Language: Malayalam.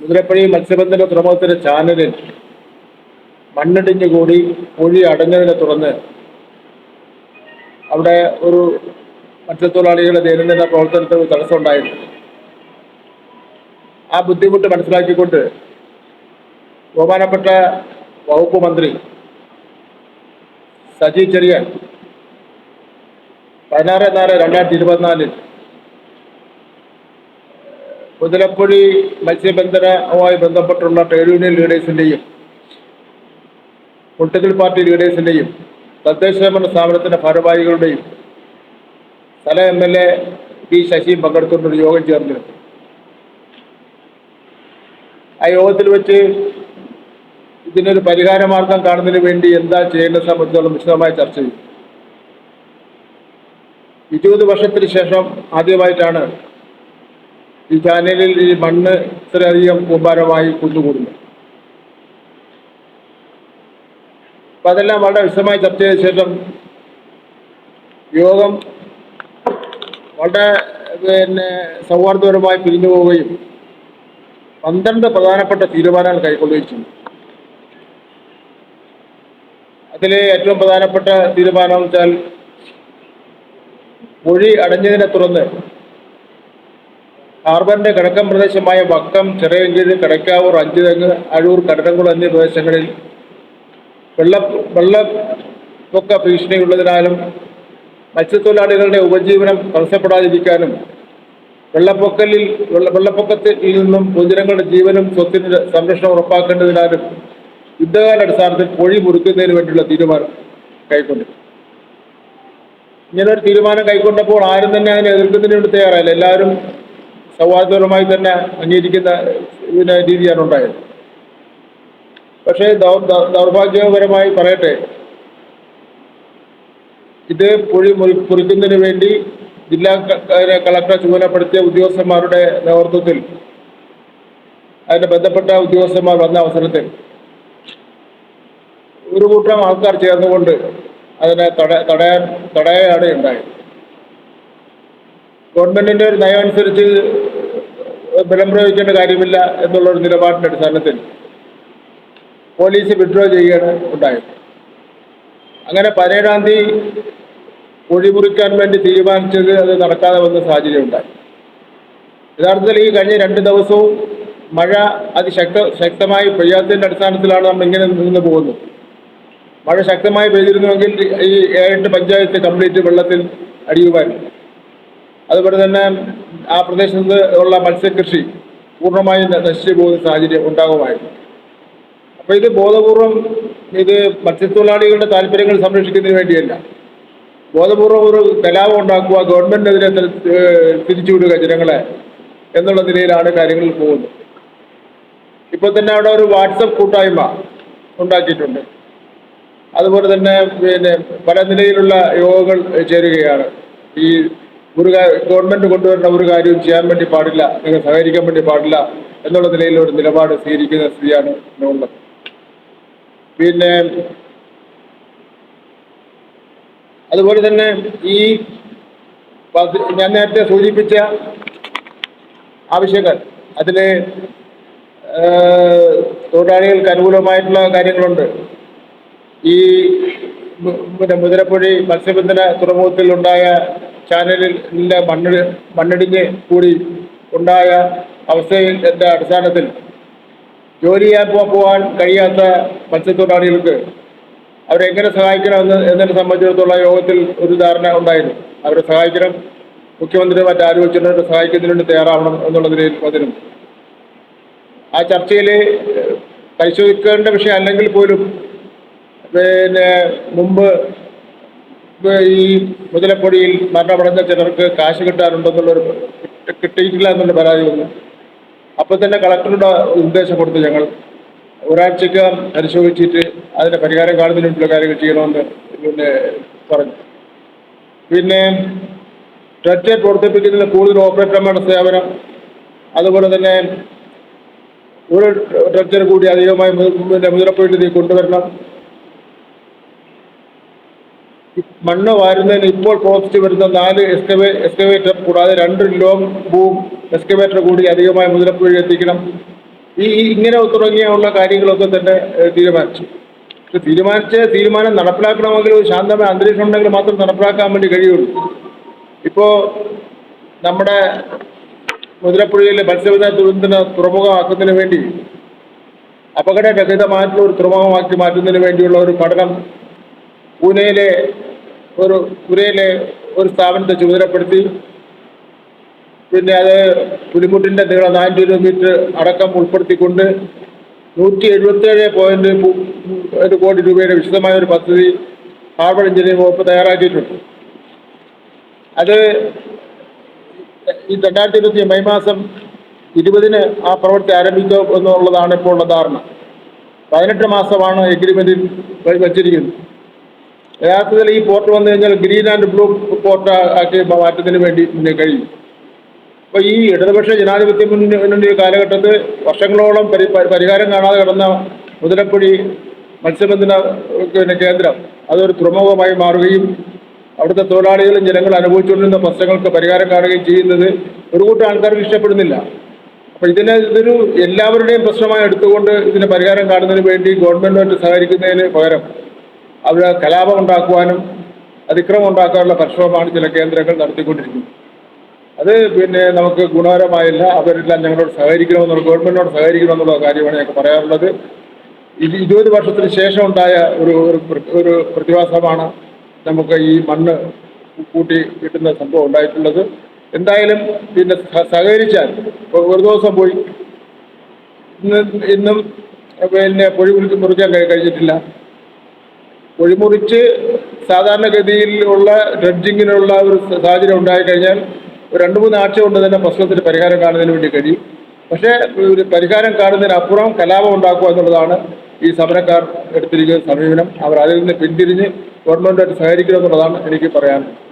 മുതിരപ്പള്ളി മത്സ്യബന്ധന തുറമുഖത്തിന്റെ ചാനലിൽ മണ്ണിടിഞ്ഞു കൂടി കുഴി അടഞ്ഞതിനെ തുടർന്ന് അവിടെ ഒരു മത്സ്യത്തൊഴിലാളികളുടെ ദൈനംദിന പ്രവർത്തനത്തിന് ഒരു തടസ്സമുണ്ടായിരുന്നു ആ ബുദ്ധിമുട്ട് മനസ്സിലാക്കിക്കൊണ്ട് ബഹുമാനപ്പെട്ട വകുപ്പ് മന്ത്രി സജി ചെറിയാൻ പതിനാറ് നാല് രണ്ടായിരത്തി ഇരുപത്തിനാലിൽ മുതലപ്പൊഴി മത്സ്യബന്ധനവുമായി ബന്ധപ്പെട്ടുള്ള ട്രേഡ് യൂണിയൻ ലീഡേഴ്സിന്റെയും പൊളിറ്റിക്കൽ പാർട്ടി ലീഡേഴ്സിന്റെയും തദ്ദേശഭരണ സ്ഥാപനത്തിന്റെ ഭാരവാഹികളുടെയും സ്ഥല എം എൽ എ പി ശശിയും പങ്കെടുത്തുകൊണ്ടൊരു യോഗം ചേർന്നിരുന്നു. ആ യോഗത്തിൽ വെച്ച് ഇതിനൊരു പരിഹാര മാർഗം കാണുന്നതിന് വേണ്ടി എന്താ ചെയ്യേണ്ടത് സംബന്ധിച്ചുള്ള വിശദമായ ചർച്ച ചെയ്തു ഇരുപത് വർഷത്തിന് ശേഷം ആദ്യമായിട്ടാണ് ഈ ചാനലിൽ ഈ മണ്ണ് ഇത്രയധികം കൂമ്പാരമായി കുന്നുകൂടുന്നു. അപ്പൊ അതെല്ലാം വളരെ വിശദമായി ചർച്ച ചെയ്ത ശേഷം യോഗം വളരെ പിന്നെ സൗഹാർദ്ദപരമായി പിരിഞ്ഞു പോവുകയും പന്ത്രണ്ട് പ്രധാനപ്പെട്ട തീരുമാനങ്ങൾ കൈക്കൊള്ളുകയും ചെയ്തു. അതിലെ ഏറ്റവും പ്രധാനപ്പെട്ട തീരുമാനം വെച്ചാൽ മൊഴി അടഞ്ഞതിനെ തുടർന്ന് ഹാർബറിന്റെ കിഴക്കൻ പ്രദേശമായ വക്കം ചിറയൻകീഴ് കടക്കാവൂർ അഞ്ചുതെങ്ങ് അഴൂർ കടനംകുളം എന്നീ പ്രദേശങ്ങളിൽ വെള്ള വെള്ളപ്പൊക്ക ഭീഷണിയുള്ളതിനാലും മത്സ്യത്തൊഴിലാളികളുടെ ഉപജീവനം തടസ്സപ്പെടാതിരിക്കാനും വെള്ളപ്പൊക്കലിൽ വെള്ളപ്പൊക്കത്തിൽ നിന്നും പൊതുജനങ്ങളുടെ ജീവനും സ്വത്തിന് സംരക്ഷണം ഉറപ്പാക്കേണ്ടതിനാലും യുദ്ധകാല അടിസ്ഥാനത്തിൽ പൊഴി മുറിക്കുന്നതിന് വേണ്ടിയുള്ള തീരുമാനം കൈക്കൊണ്ടു. ഇങ്ങനെ ഒരു തീരുമാനം കൈക്കൊണ്ടപ്പോൾ ആരും തന്നെ അതിനെ എതിർക്കുന്നതിന് വേണ്ടി തയ്യാറായില്ല. എല്ലാവരും സൗഹാർദ്ദപരമായി തന്നെ അംഗീകരിക്കുന്ന പിന്നെ രീതിയാണ് ഉണ്ടായത്. പക്ഷേ ദൗർഭാഗ്യകരമായി പറയട്ടെ. ഇത് പൊഴി മുറി കുറിക്കുന്നതിന് വേണ്ടി ജില്ലാ കളക്ടർ ചുമതലപ്പെടുത്തിയ ഉദ്യോഗസ്ഥന്മാരുടെ നേതൃത്വത്തിൽ അതിന് ബന്ധപ്പെട്ട ഉദ്യോഗസ്ഥന്മാർ വന്ന അവസരത്തിൽ ഒരു കൂട്ടം ആൾക്കാർ ചേർന്നുകൊണ്ട് അതിനെ തട തടയാൻ തടയാണ് ഉണ്ടായത്. ഗവൺമെന്റിന്റെ ഒരു നയം അനുസരിച്ച് ബലം പ്രയോഗിക്കേണ്ട കാര്യമില്ല എന്നുള്ള ഒരു നിലപാടിന്റെ അടിസ്ഥാനത്തിൽ പോലീസ് വിഡ്രോ ചെയ്യുകയാണ് ഉണ്ടായത്. അങ്ങനെ പതിനേഴാം തീയതി കുഴിമുറിക്കാൻ വേണ്ടി തീരുമാനിച്ചത് അത് നടക്കാതെ വന്ന സാഹചര്യം ഉണ്ടായി. യഥാർത്ഥത്തിൽ ഈ കഴിഞ്ഞ രണ്ട് ദിവസവും മഴ അതിശക്ത ശക്തമായി പെയ്യാത്തതിന്റെ അടിസ്ഥാനത്തിലാണ് നമ്മൾ ഇങ്ങനെ നിന്ന് പോകുന്നത്. മഴ ശക്തമായി പെയ്തിരുന്നുവെങ്കിൽ ഈ ഏഴെട്ട് പഞ്ചായത്ത് കംപ്ലീറ്റ് വെള്ളത്തിൽ അടിയുമായിരുന്നു. അതുപോലെ തന്നെ ആ പ്രദേശത്ത് ഉള്ള മത്സ്യകൃഷി പൂർണമായും നശിച്ചു പോകുന്ന സാഹചര്യം ഉണ്ടാകുമായിരുന്നു. അപ്പൊ ഇത് ബോധപൂർവം ഇത് മത്സ്യത്തൊഴിലാളികളുടെ താല്പര്യങ്ങൾ സംരക്ഷിക്കുന്നതിന് വേണ്ടിയല്ല. ബോധപൂർവം ഒരു കലാപം ഉണ്ടാക്കുക ഏഹ് തിരിച്ചുവിടുക ജനങ്ങളെ എന്നുള്ള നിലയിലാണ് കാര്യങ്ങൾ പോകുന്നത്. ഇപ്പോൾ തന്നെ അവിടെ ഒരു വാട്സപ്പ് കൂട്ടായ്മ ഉണ്ടാക്കിയിട്ടുണ്ട്. അതുപോലെ തന്നെ പിന്നെ പല നിലയിലുള്ള യോഗങ്ങൾ ചേരുകയാണ്. ഈ ഒരു ഗവൺമെന്റ് കൊണ്ടുവരുന്ന ഒരു കാര്യവും ചെയ്യാൻ വേണ്ടി പാടില്ല നിങ്ങൾ സഹകരിക്കാൻ വേണ്ടി പാടില്ല എന്നുള്ള നിലയിൽ ഒരു നിലപാട് സ്വീകരിക്കുന്ന സ്ഥിതിയാണ് ഉള്ളത്. പിന്നെ അതുപോലെ തന്നെ ഈ ഞാൻ നേരത്തെ സൂചിപ്പിച്ച ആവശ്യങ്ങൾ അതിൽ തൊഴിലാളികൾക്ക് അനുകൂലമായിട്ടുള്ള കാര്യങ്ങളുണ്ട്. ഈ പിന്നെ മുതിരപ്പുഴി മത്സ്യബന്ധന തുറമുഖത്തിൽ ഉണ്ടായ ചാനലിൽ മണ്ണ് മണ്ണിടിഞ്ഞ് കൂടി ഉണ്ടായ അവസ്ഥയുടെ അടിസ്ഥാനത്തിൽ ജോലി ചെയ്യാൻ പോകാൻ കഴിയാത്ത മത്സ്യത്തൊഴിലാളികൾക്ക് അവരെങ്ങനെ സഹായിക്കണമെന്ന് എന്നതിനെ സംബന്ധിച്ചിടത്തോളം യോഗത്തിൽ ഒരു ധാരണ ഉണ്ടായിരുന്നു. അവരെ സഹായിക്കണം. മുഖ്യമന്ത്രി മറ്റാലോചിച്ചിട്ട് സഹായിക്കുന്നതിന് തയ്യാറാവണം എന്നുള്ള നിലയിൽ പതിനും ആ ചർച്ചയിൽ പരിശോധിക്കേണ്ട വിഷയം അല്ലെങ്കിൽ പോലും പിന്നെ മുമ്പ് ഈ മുതലപ്പൊടിയിൽ മരണമടഞ്ഞ ചിലർക്ക് കാശ് കിട്ടാനുണ്ടെന്നുള്ളൊരു കിട്ടിയിട്ടില്ല എന്നുള്ള പരാതി വന്നു. അപ്പോൾ തന്നെ കളക്ടറുടെ നിർദ്ദേശം കൊടുത്തു ഞങ്ങൾ. ഒരാഴ്ചക്ക് പരിശോധിച്ചിട്ട് അതിന്റെ പരിഹാരം കാണുന്നതിനുള്ള കാര്യങ്ങൾ ചെയ്യണമെന്ന് പിന്നെ പറഞ്ഞു. പിന്നെ ട്രസ്റ്റ് പ്രവർത്തിപ്പിക്കുന്നതിന് കൂടുതൽ ഓപ്പറേറ്റർമാരുടെ സേവനം അതുപോലെ തന്നെ ഒരു ട്രച്ചർ കൂടി അധികമായി പിന്നെ മുതിരപ്പൊഴിയിൽ കൊണ്ടുവരണം മണ്ണ് വാരുന്നതിന് ഇപ്പോൾ പ്രവർത്തിച്ചു വരുന്ന നാല് എക്സ്കവേ എക്സ്കവേറ്റർ കൂടാതെ രണ്ട് ലോങ് ബൂം എക്സ്കവേറ്റർ കൂടി അധികമായി മുതലപ്പുഴ എത്തിക്കണം. ഈ ഇങ്ങനെ തുടങ്ങിയുള്ള കാര്യങ്ങളൊക്കെ തന്നെ തീരുമാനിച്ചു. തീരുമാനിച്ച തീരുമാനം നടപ്പിലാക്കണമെങ്കിൽ ഒരു ശാന്തമായ അന്തരീക്ഷം ഉണ്ടെങ്കിൽ മാത്രം നടപ്പിലാക്കാൻ വേണ്ടി കഴിയുള്ളൂ. ഇപ്പോൾ നമ്മുടെ മുതിരപ്പുഴയിലെ മത്സ്യബന്ധന ദുരന്തത്തിന് തുറമുഖമാക്കുന്നതിന് വേണ്ടി അപകടരഹിതമായിട്ടുള്ള ഒരു തുറമുഖമാക്കി മാറ്റുന്നതിന് വേണ്ടിയുള്ള ഒരു പഠനം പൂനെയിലെ ഒരു പുരയിലെ ഒരു സ്ഥാപനത്തെ ചുമതലപ്പെടുത്തി. പിന്നെ അത് പുലിമുട്ടിന്റെ നീളം നാല് കിലോമീറ്റർ അടക്കം ഉൾപ്പെടുത്തിക്കൊണ്ട് നൂറ്റി എഴുപത്തേഴ് പോയിന്റ് ഒരു കോടി രൂപയുടെ വിശദമായ ഒരു പദ്ധതി ഹാർബർ എഞ്ചിനീയറിംഗ് വകുപ്പ് തയ്യാറാക്കിയിട്ടുണ്ട്. അത് ഈ രണ്ടായിരത്തി ഇരുപത്തി മെയ് മാസം ഇരുപതിന് ആ പ്രവൃത്തി ആരംഭിക്കും എന്നുള്ളതാണ് ഇപ്പോൾ ഉള്ള ധാരണ. പതിനെട്ട് മാസമാണ് വെച്ചിരിക്കുന്നത് വച്ചിരിക്കുന്നത്. യഥാർത്ഥത്തിൽ ഈ പോർട്ട് വന്നു കഴിഞ്ഞാൽ ഗ്രീൻ ആൻഡ് ബ്ലൂ പോർട്ട് ആക്കി മാറ്റത്തിന് വേണ്ടി കഴിയും. അപ്പോൾ ഈ ഇടതുപക്ഷ ജനാധിപത്യ മുന്നണി കാലഘട്ടത്തിൽ വർഷങ്ങളോളം പരി പരി- പരിഹാരം കാണാതെ കിടന്ന മുതലപ്പൊടി മത്സ്യബന്ധന പിന്നെ കേന്ദ്രം അതൊരു തുറമുഖമായി മാറുകയും അവിടുത്തെ തൊഴിലാളികളും ജനങ്ങൾ അനുഭവിച്ചുകൊണ്ടിരുന്ന പ്രശ്നങ്ങൾക്ക് പരിഹാരം കാണുകയും ചെയ്യുന്നത് ഒരു കൂട്ടം ആൾക്കാർക്ക് ഇഷ്ടപ്പെടുന്നില്ല. അപ്പോൾ ഇതിനെ ഇതൊരു എല്ലാവരുടെയും പ്രശ്നമായി എടുത്തുകൊണ്ട് ഇതിന് പരിഹാരം കാണുന്നതിന് വേണ്ടി ഗവൺമെന്റുമായിട്ട് സഹകരിക്കുന്നതിന് പകരം അവിടെ കലാപം ഉണ്ടാക്കുവാനും അതിക്രമം ഉണ്ടാക്കാനുള്ള പരിശ്രമമാണ് ചില കേന്ദ്രങ്ങൾ നടത്തിക്കൊണ്ടിരിക്കുന്നത്. അത് പിന്നെ നമുക്ക് ഗുണകരമായില്ല. അവരെല്ലാം ഞങ്ങളോട് സഹകരിക്കണമെന്നുള്ള ഗവൺമെന്റിനോട് സഹകരിക്കണമെന്നുള്ള കാര്യമാണ് ഞങ്ങൾക്ക് പറയാറുള്ളത് ഇരുപത് വർഷത്തിന് ശേഷം ഉണ്ടായ ഒരു ഒരു പ്ര- പ്രതിഭാസമാണ് നമുക്ക് ഈ മണ്ണ് കൂട്ടി കിട്ടുന്ന സംഭവം ഉണ്ടായിട്ടുള്ളത്. എന്തായാലും പിന്നെ സഹ- സഹകരിച്ചാൽ ഒരു ദിവസം പോയി. ഇന്ന് ഇന്നും പിന്നെ പൊഴി മുറിക്കാൻ കഴി- കഴിഞ്ഞിട്ടില്ല. പൊഴിമുറിച്ച് സാധാരണഗതിയിൽ ഉള്ള ഡ്രഡ്ജിങ്ങിനുള്ള ഒരു സാഹചര്യം ഉണ്ടായിക്കഴിഞ്ഞാൽ ഒരു രണ്ട് മൂന്ന് ആഴ്ച കൊണ്ട് തന്നെ പ്രശ്നത്തിന് പരിഹാരം കാണുന്നതിന് വേണ്ടി കഴിയും. പക്ഷേ ഒരു പരിഹാരം കാണുന്നതിനപ്പുറം കലാപം ഉണ്ടാക്കുക എന്നുള്ളതാണ് ഈ സമരക്കാർ എടുത്തിരിക്കുന്ന സമീപനം. അവർ അതിൽ നിന്ന് പിന്തിരിഞ്ഞ് ഗവൺമെന്റായിട്ട് സഹകരിക്കണം എന്നുള്ളതാണ് എനിക്ക് പറയാനുള്ളത്.